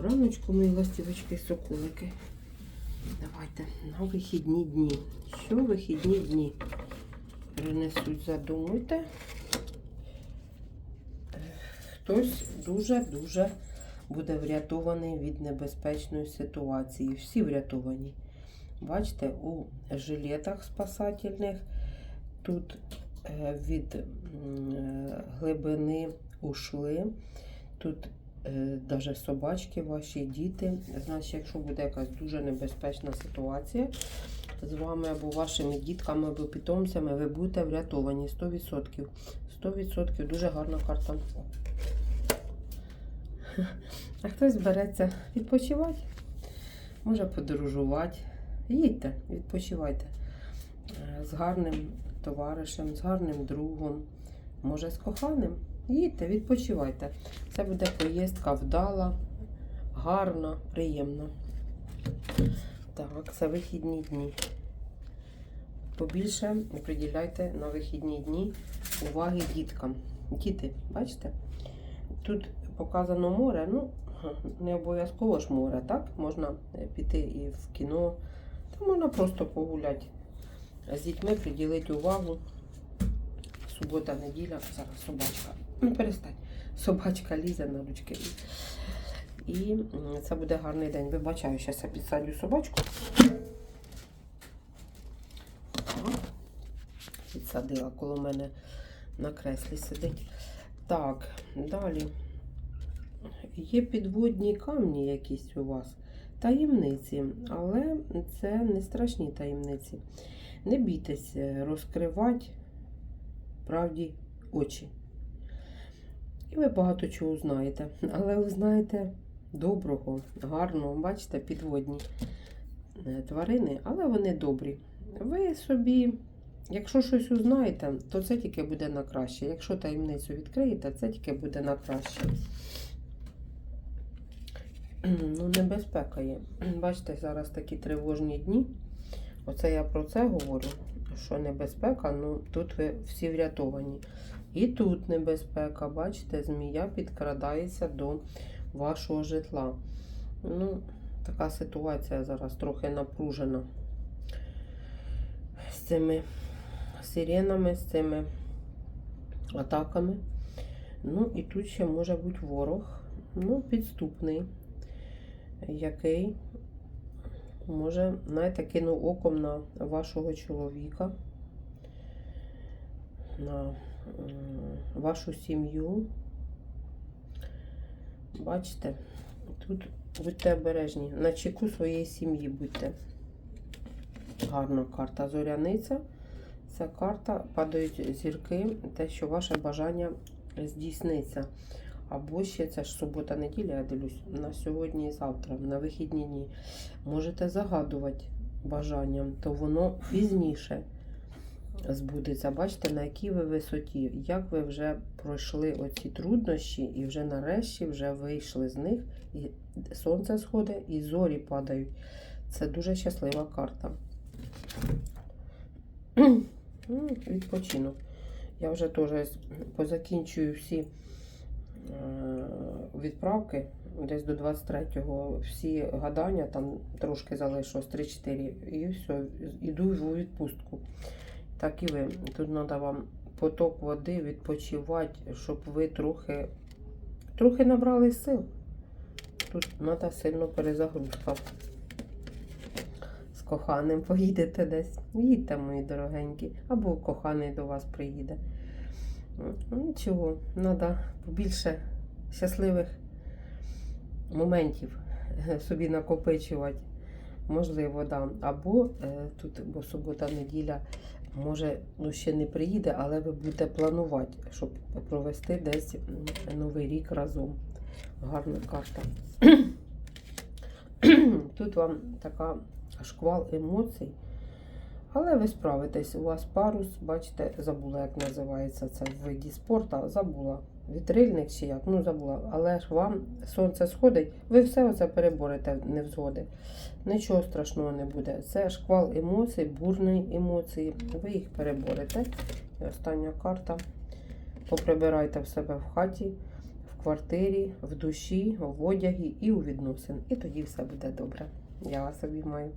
Раночку мої ластівочки соколики. Давайте на вихідні дні. Що вихідні дні принесуть, задумуйте. Хтось дуже-дуже буде врятований від небезпечної ситуації. Всі врятовані. Бачите, у жилетах спасательних тут е, від е, глибини ушли. Тут навіть собачки, ваші діти. Значить, якщо буде якась дуже небезпечна ситуація з вами або вашими дітками, або питомцями, ви будете врятовані 100%. 100% дуже гарна карта. А хтось береться відпочивати, може подорожувати. Їдьте, відпочивайте Е, з гарним товаришем, з гарним другом, може з коханим. Їдьте, відпочивайте. Це буде поїздка вдала, гарна, приємна. Так, це вихідні дні. Побільше приділяйте на вихідні дні уваги діткам. Діти, бачите? Тут показано море, ну, не обов'язково ж море, так? Можна е, піти і в кіно, та можна просто погуляти. З дітьми приділити увагу. Субота, неділя, зараз собачка. Ну, перестань. Собачка лізе на ручки. І це буде гарний день. Вибачаю, зараз я підсадю собачку. Підсадила коло мене на креслі сидить. Так, далі. Є підводні камні якісь у вас. Таємниці, але це не страшні таємниці. Не бійтесь е, розкривати правді очі. І ви багато чого знаєте. Але ви знаєте доброго, гарного, бачите, підводні е, тварини, але вони добрі. Ви собі, якщо щось узнаєте, то це тільки буде на краще. Якщо таємницю відкриєте, це тільки буде на краще. Ну, небезпека є. Бачите, зараз такі тривожні дні. Оце я про це говорю, що небезпека, ну тут ви всі врятовані. І тут небезпека, бачите, змія підкрадається до вашого житла. Ну, така ситуація зараз трохи напружена з цими сиренами, з цими атаками. Ну, і тут ще може бути ворог, ну, підступний, який може, знаєте, кинув оком на вашого чоловіка, на вашу сім'ю. Бачите, тут будьте обережні, на чеку своєї сім'ї будьте. Гарна карта зоряниця. Ця карта падають зірки, те, що ваше бажання здійсниться. Або ще це ж субота-неділя, я дивлюсь, на сьогодні і завтра, на вихідні дні. Можете загадувати бажанням, то воно пізніше збудеться. Бачите, на якій ви висоті, як ви вже пройшли оці труднощі, і вже нарешті вже вийшли з них. І сонце сходить, і зорі падають. Це дуже щаслива карта. Ну, Відпочинок. Я вже теж позакінчую всі відправки десь до 23-го. Всі гадання, там трошки залишилось 3-4, і все, іду у відпустку. Так і ви. Тут треба вам поток води відпочивати, щоб ви трохи, трохи набрали сил. Тут треба сильно перезагрузка. З коханим поїдете десь. Їдьте, мої дорогенькі. Або коханий до вас приїде. Ну, Нічого, треба побільше щасливих моментів собі накопичувати. Можливо, да. Або е, тут, бо субота, неділя, може, ну ще не приїде, але ви будете планувати, щоб провести десь новий рік разом. Гарна карта. Тут вам така шквал емоцій. Але ви справитесь, у вас парус, бачите, забула, як називається це в виді спорту, забула. Вітрильник чи як, ну забула. Але ж вам сонце сходить, ви все оце переборете невзгоди. Нічого страшного не буде. Це шквал емоцій, бурні емоції. Ви їх переборете. І остання карта. Поприбирайте в себе в хаті, в квартирі, в душі, в одягі і у відносин. І тоді все буде добре. Я вас обіймаю.